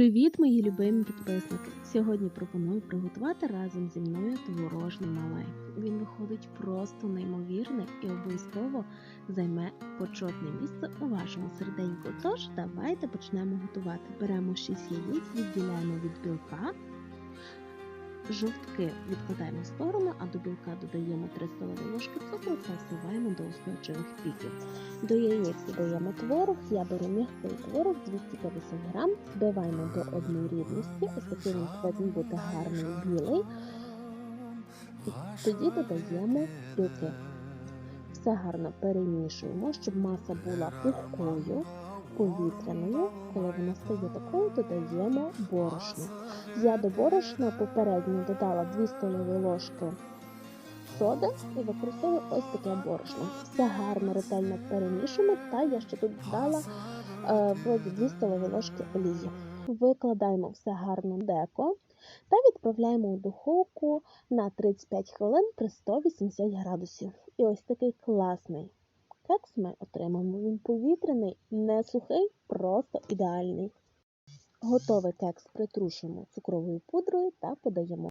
Привіт, мої любимі підписники! Сьогодні пропоную приготувати разом зі мною творожний малай. Він виходить просто неймовірний і обов'язково займе почетне місце у вашому серденьку. Тож давайте почнемо готувати. Беремо 6 яєць, відділяємо від білка. Жовтки відкладаємо в сторону, а до білка додаємо 3 столові ложки цукру та всиваємо до устойчивих піків. До яєць додаємо творог, я беру м'який творог 250 грам, збиваємо до однорідності, ось такий він повинен бути гарний білий. Тоді додаємо білки. Все гарно перемішуємо, щоб маса була пухкою, повітряною. Коли вона стає такою, додаємо борошно. Я до борошна попередньо додала 2 столові ложки соди і використовую ось таке борошно. Все гарно ретельно перемішуємо, та я ще тут додала е, вроді 2 столові ложки олії. Викладаємо все гарно деко та відправляємо у духовку на 35 хвилин при 180 градусів. І ось такий класний кекс ми отримаємо. Він повітряний, не сухий, просто ідеальний. Готовий кекс притрушуємо цукровою пудрою та подаємо.